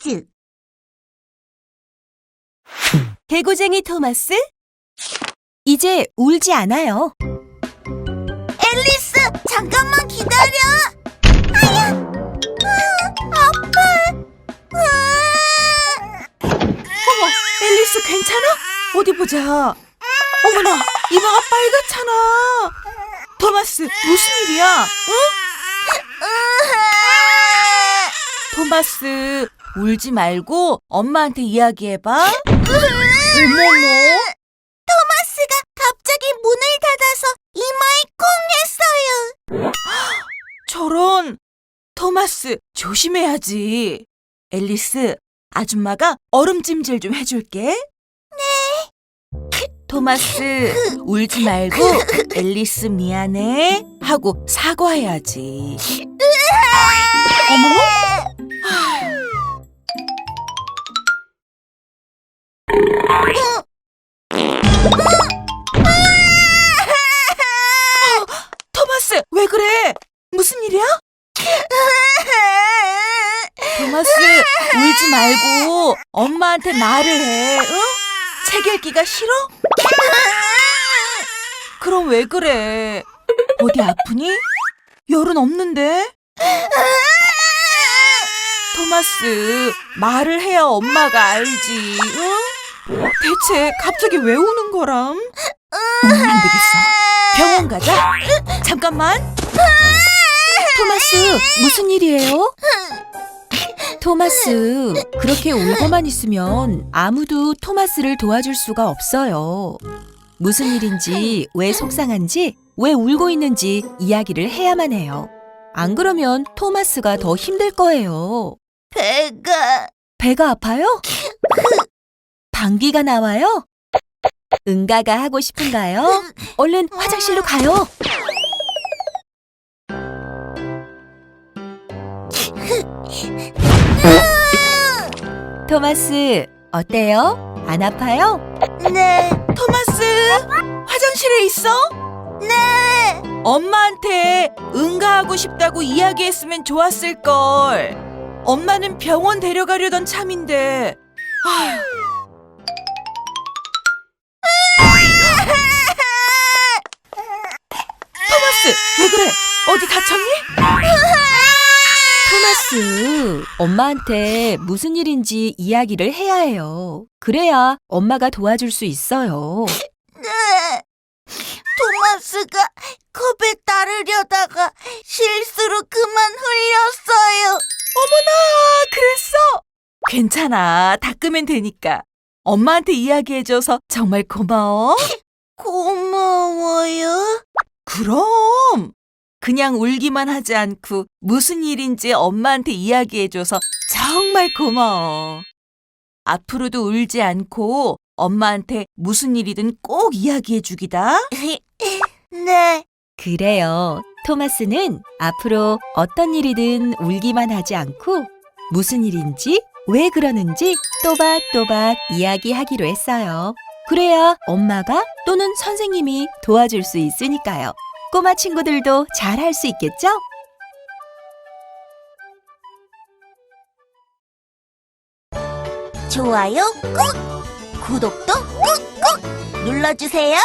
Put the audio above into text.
퀴즈. 개구쟁이 토마스? 이제 울지 않아요. 앨리스, 잠깐만 기다려. 아야, 아, 아파. 어머, 앨리스 괜찮아? 어디 보자. 어머나, 이마가 빨갛잖아. 토마스, 무슨 일이야? 응? 토마스, 울지 말고 엄마한테 이야기해봐. 어머머. 토마스가 갑자기 문을 닫아서 이마에 콩 했어요. 저런. 토마스, 조심해야지. 앨리스, 아줌마가 얼음찜질 좀 해줄게. 네. 토마스, 울지 말고 앨리스 미안해 하고 사과해야지. 어머 토마스, 왜 그래? 무슨 일이야? 토마스, 울지 말고 엄마한테 말을 해, 응? 책 읽기가 싫어? 그럼 왜 그래? 어디 아프니? 열은 없는데? 토마스, 말을 해야 엄마가 알지, 응? 대체 갑자기 왜 우는 거람? 울면 안 되겠어. 병원 가자. 잠깐만. 토마스, 무슨 일이에요? 토마스, 그렇게 울고만 있으면 아무도 토마스를 도와줄 수가 없어요. 무슨 일인지, 왜 속상한지, 왜 울고 있는지 이야기를 해야만 해요. 안 그러면 토마스가 더 힘들 거예요. 배가 배가 아파요? 방귀가 나와요? 응가가 하고 싶은가요? 얼른 화장실로 가요. 토마스, 어때요? 안 아파요? 네, 토마스, 화장실에 있어? 네. 엄마한테 응가하고 싶다고 이야기했으면 좋았을 걸. 엄마는 병원 데려가려던 참인데. 아휴. 그래? 어디 다쳤니? 토마스, 엄마한테 무슨 일인지 이야기를 해야 해요. 그래야 엄마가 도와줄 수 있어요. 네. 토마스가 컵에 따르려다가 실수로 그만 흘렸어요. 어머나, 그랬어? 괜찮아. 닦으면 되니까. 엄마한테 이야기해줘서 정말 고마워. 고마워요. 그럼. 그냥 울기만 하지 않고 무슨 일인지 엄마한테 이야기해줘서 정말 고마워. 앞으로도 울지 않고 엄마한테 무슨 일이든 꼭 이야기해주기다. 네. 그래요. 토마스는 앞으로 어떤 일이든 울기만 하지 않고 무슨 일인지 왜 그러는지 또박또박 이야기하기로 했어요. 그래야 엄마가 또는 선생님이 도와줄 수 있으니까요. 꼬마 친구들도 잘 할 수 있겠죠? 좋아요 꾹! 구독도 꾹꾹! 눌러주세요.